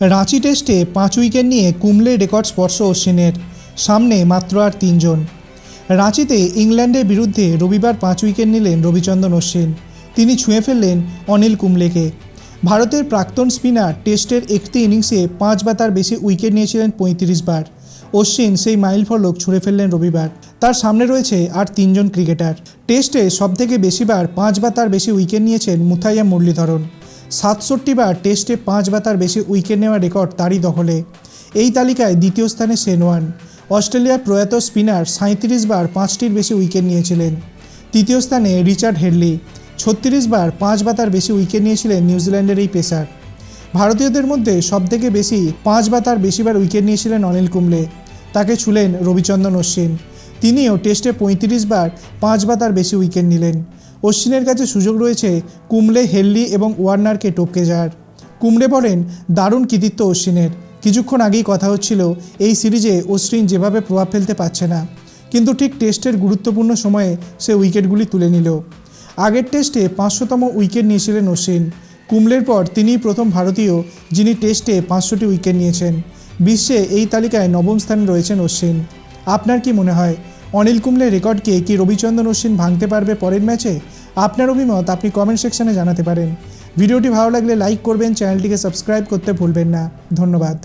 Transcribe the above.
রাঁচি টেস্টে পাঁচ উইকেট নিয়ে কুমলে রেকর্ড স্পর্শ অশ্বিনের সামনে মাত্র আর তিনজন। রাঁচিতে ইংল্যান্ডের বিরুদ্ধে রবিবার পাঁচ উইকেট নিলেন রবিচন্দ্রন অশ্বিন তিনি ছুঁয়ে ফেললেন অনিল কুমলেকে। ভারতের প্রাক্তন স্পিনার টেস্টের একটি ইনিংসে পাঁচ বা তার বেশি উইকেট নিয়েছিলেন পঁয়ত্রিশ বার অশ্বিন সেই মাইল ফলক ছুঁড়ে ফেললেন রবিবার। তার সামনে রয়েছে আর তিনজন ক্রিকেটার। টেস্টে সবথেকে বেশিবার পাঁচ বা তার বেশি উইকেট নিয়েছেন মুথাইয়া মুরলীধরন। সাতষট্টি বার টেস্টে পাঁচ বা তার বেশি উইকেট নেওয়ার রেকর্ড তারই দখলে। এই তালিকায় দ্বিতীয় স্থানে সেনওয়ান অস্ট্রেলিয়ার প্রয়াত স্পিনার সাঁত্রিশ বার পাঁচটির বেশি উইকেট নিয়েছিলেন। তৃতীয় স্থানে রিচার্ড হেডলি। ছত্রিশ বার পাঁচ বা তার বেশি উইকেট নিয়েছিলেন নিউজিল্যান্ডের এই পেসার। ভারতীয়দের মধ্যে সবথেকে বেশি পাঁচ বা তার বেশিবার উইকেট নিয়েছিলেন অনিল কুম্বলে। তাকে ছুলেন রবিচন্দ্রন অশ্বিন। তিনিও টেস্টে পঁয়ত্রিশ বার পাঁচ বা তার বেশি উইকেট নিলেন। অশ্বিনের কাছে সুযোগ রয়েছে কুমলে, হেললি এবং ওয়ার্নারকে টপকে যাওয়ার। কুমড়ে বলেন, দারুণ কৃতিত্ব অশ্বিনের। কিছুক্ষণ আগেই কথা হচ্ছিল, এই সিরিজে অশ্বিন যেভাবে প্রভাব ফেলতে পারছে না। কিন্তু ঠিক টেস্টের গুরুত্বপূর্ণ সময়ে সে উইকেটগুলি তুলে নিল। আগের টেস্টে পাঁচশোতম উইকেট নিয়েছিলেন অশ্বিন। কুমলের পর তিনিই প্রথম ভারতীয় যিনি টেস্টে পাঁচশোটি উইকেট নিয়েছেন। বিশ্বে এই তালিকায় নবম স্থানে রয়েছেন অশ্বিন। আপনার কি মনে হয় অনিল কুম্বলের রেকর্ডকে কি রবিচন্দ্রন অশ্বিন ভাঙতে পারবে পরের ম্যাচে আপনার অভিমত আপনি কমেন্ট সেকশনে জানাতে পারেন। ভিডিওটি ভালো লাগলে লাইক করবেন চ্যানেলটিকে সাবস্ক্রাইব করতে ভুলবেন না। ধন্যবাদ।